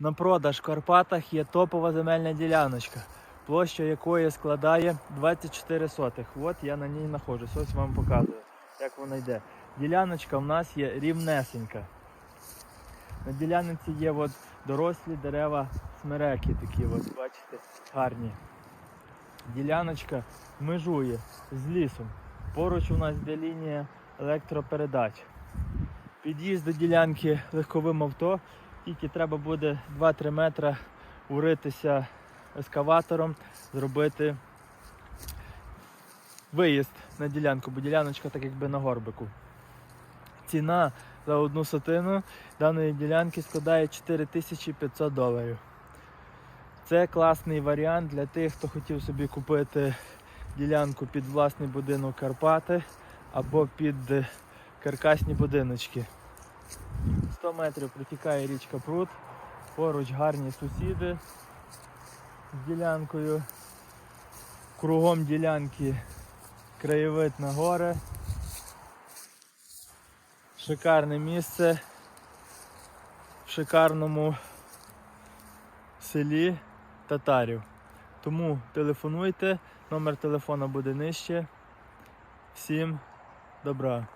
На продаж в Карпатах є топова земельна діляночка, площа якої складає 24 сотих. От я на ній знаходжусь, ось вам показую, як вона йде. Діляночка в нас є рівнесенька. На ділянці є от дорослі дерева смереки такі, от, бачите, гарні. Діляночка межує з лісом. Поруч у нас йде лінія електропередач. Під'їзд до ділянки легковим авто, тільки треба буде 2-3 метри уритися ескаватором, зробити виїзд на ділянку, бо діляночка так якби на горбику. Ціна за одну сотину даної ділянки складає 4500 доларів. Це класний варіант для тих, хто хотів собі купити ділянку під власний будинок Карпати або під каркасні будиночки. 100 метрів протікає річка Прут, поруч гарні сусіди з ділянкою. Кругом ділянки краєвид на гори. Шикарне місце в шикарному селі Татарів. Тому телефонуйте, номер телефона буде нижче. Всім добра.